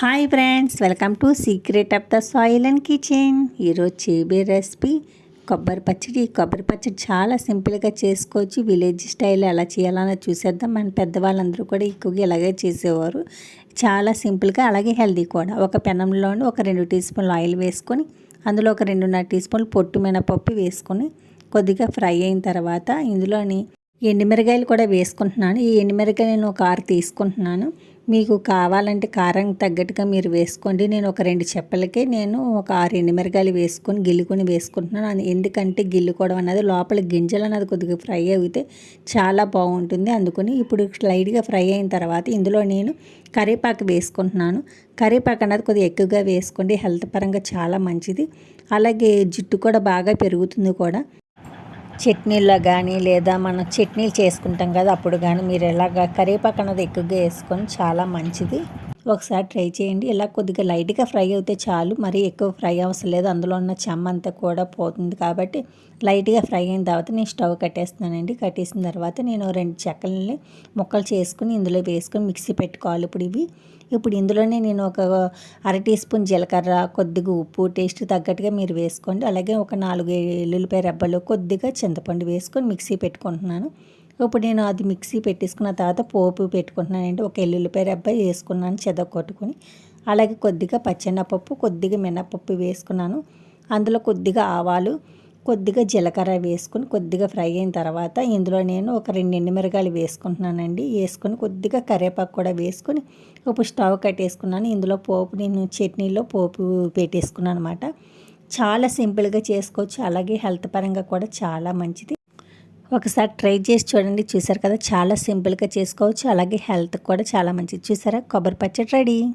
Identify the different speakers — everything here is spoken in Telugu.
Speaker 1: Hi friends welcome to secret of the soil and kitchen. ఈరోజు చేయబే రెసిపీ కొబ్బరి పచ్చడి. కొబ్బరి పచ్చడి చాలా సింపుల్గా చేసుకోవచ్చు. విలేజ్ స్టైల్ ఎలా చేయాలన్నా చూసేద్దాం. మన పెద్దవాళ్ళందరూ కూడా ఎక్కువగా ఇలాగే చేసేవారు. చాలా సింపుల్గా అలాగే హెల్దీ కూడా. ఒక పెనంలోని ఒక రెండు టీ స్పూన్లు ఆయిల్ వేసుకొని అందులో ఒక రెండున్నర టీ స్పూన్లు పొట్టు మినపప్పు వేసుకొని కొద్దిగా ఫ్రై అయిన తర్వాత ఇందులోని ఎండుమిరగాయలు కూడా వేసుకుంటున్నాను. ఈ ఎండుమిరగాయలు నేను ఒక ఆరు తీసుకుంటున్నాను. మీకు కావాలంటే కారం తగ్గట్టుగా మీరు వేసుకోండి. నేను ఒక రెండు చెప్పలకి నేను ఒక ఆరు ఎండుమిరగాయలు వేసుకొని గిల్లుకొని వేసుకుంటున్నాను. ఎందుకంటే గిల్లుకోవడం అనేది లోపల గింజలు అనేది కొద్దిగా ఫ్రై అయితే చాలా బాగుంటుంది. అందుకని ఇప్పుడు లైట్గా ఫ్రై అయిన తర్వాత ఇందులో నేను కరివేపాకు వేసుకుంటున్నాను. కరివేపాకు అనేది కొద్దిగా ఎక్కువగా వేసుకోండి. హెల్త్ పరంగా చాలా మంచిది. అలాగే జుట్టు కూడా బాగా పెరుగుతుంది కూడా. చట్నీల్లో కానీ లేదా మనం చట్నీలు చేసుకుంటాం కదా అప్పుడు కానీ మీరు ఎలాగ కరివేపాకు అనేది ఎక్కువగా వేసుకొని చాలా మంచిది. ఒకసారి ట్రై చేయండి. ఇలా కొద్దిగా లైట్గా ఫ్రై అయితే చాలు. మరీ ఎక్కువ ఫ్రై అవసరం లేదు. అందులో ఉన్న చెమ్మ అంతా కూడా పోతుంది కాబట్టి లైట్గా ఫ్రై అయిన తర్వాత నేను స్టవ్ కట్టేస్తున్నానండి. కట్టేసిన తర్వాత నేను రెండు చెక్కలని ముక్కలు చేసుకుని ఇందులో వేసుకొని మిక్సీ పెట్టుకోవాలి. ఇప్పుడు ఇవి. ఇప్పుడు ఇందులోనే నేను ఒక అర టీ స్పూన్ జీలకర్ర కొద్దిగా ఉప్పు టేస్ట్ తగ్గట్టుగా మీరు వేసుకోండి. అలాగే ఒక నాలుగు ఎల్లుల్లిపాయ రెబ్బలు కొద్దిగా చింతపండు వేసుకొని మిక్సీ పెట్టుకుంటున్నాను. ఇప్పుడు నేను అది మిక్సీ పెట్టేసుకున్న తర్వాత పోపు పెట్టుకుంటున్నానంటే ఒక ఎల్లుల్లిపాయ రెబ్బ వేసుకున్నాను చెద కొట్టుకొని. అలాగే కొద్దిగా పచ్చెనపప్పు కొద్దిగా మినపప్పు వేసుకున్నాను. అందులో కొద్దిగా ఆవాలు కొద్దిగా జీలకర్ర వేసుకుని కొద్దిగా ఫ్రై అయిన తర్వాత ఇందులో నేను ఒక రెండు ఎండుమిరగాయలు వేసుకుంటున్నానండి. వేసుకొని కొద్దిగా కరివేపాకు కూడా వేసుకొని ఇప్పుడు స్టవ్ కట్టేసుకున్నాను. ఇందులో పోపు నేను చట్నీలో పోపు పెట్టేసుకున్నాను అనమాట చాలా సింపుల్గా చేసుకోవచ్చు. అలాగే హెల్త్ పరంగా కూడా చాలా మంచిది. ఒకసారి ట్రై చేసి చూడండి. చూసారు కదా చాలా సింపుల్గా చేసుకోవచ్చు. అలాగే హెల్త్ కూడా చాలా మంచిది. చూసారా? కొబ్బరి పచ్చడి రెడీ.